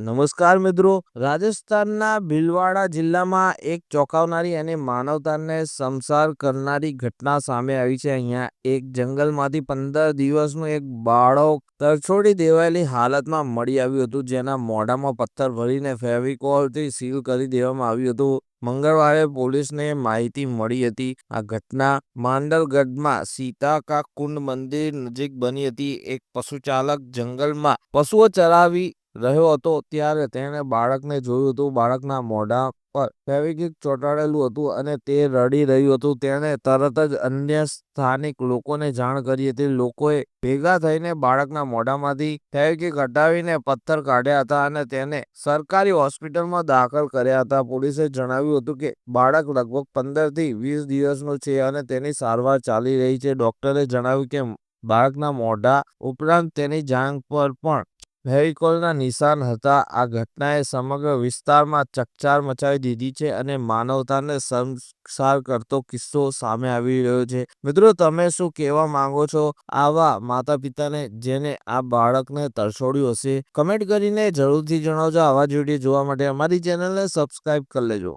નમસ્કાર મિત્રો. રાજસ્થાનના ભીલવાડા જિલ્લામાં એક ચોંકાવનારી અને માનવતાને સંસાર કરનારી ઘટના સામે આવી છે. અહીંયા એક જંગલમાંથી પંદર દિવસનું એક બાળક તરછોડી દેવાયેલી હાલતમાં મળી આવ્યું હતું, જેના મોઢામાં પથ્થર ભરીને ફેવિકોલથી સીલ કરી દેવામાં આવ્યું હતું. મંગળવારે પોલીસને માહિતી મળી હતી, આ ઘટના માંડલગઢમાં સીતાકા કુંડ મંદિર નજીક બની હતી. એક પશુચાલક જંગલમાં પશુઓ ચરાવી રહ્યો હતો ત્યારે તેણે બાળકને જોયું હતું. બાળકના મોઢા પર ફેવિકિક ચોંટાડેલું હતું અને તે રડી રહ્યું હતું. તેણે તરત જ અન્ય સ્થાનિક લોકોને જાણ કરી હતી. લોકોએ ભેગા થઈને બાળકના મોઢામાંથી ફેવિકિક હટાવીને પથ્થર કાઢ્યા હતા અને તેને સરકારી હોસ્પિટલમાં દાખલ કર્યા હતા. પોલીસે જણાવ્યું હતું કે, બાળક લગભગ પંદરથી વીસ દિવસનું છે અને તેની સારવાર ચાલી રહી છે. ડોક્ટરે જણાવ્યું કે, બાળકના મોઢા ઉપરાંત તેની જાંઘ પર પણ ફેવિકોલના નિશાન હતા. આ ઘટનાએ સમગ્ર વિસ્તારમાં ચકચાર મચાવી દીધી છે અને માનવતાને સંસાર કરતો કિસ્સો સામે આવી રહ્યો છે. મિત્રો, તમે શું કહેવા માંગો છો આવા માતા પિતાને જેને આ બાળકને તરછોડ્યું હશે? કમેન્ટ કરીને જરૂરથી જણાવજો. આવા જ વીડિયો જોવા માટે અમારી ચેનલને સબસ્ક્રાઈબ કરી લેજો.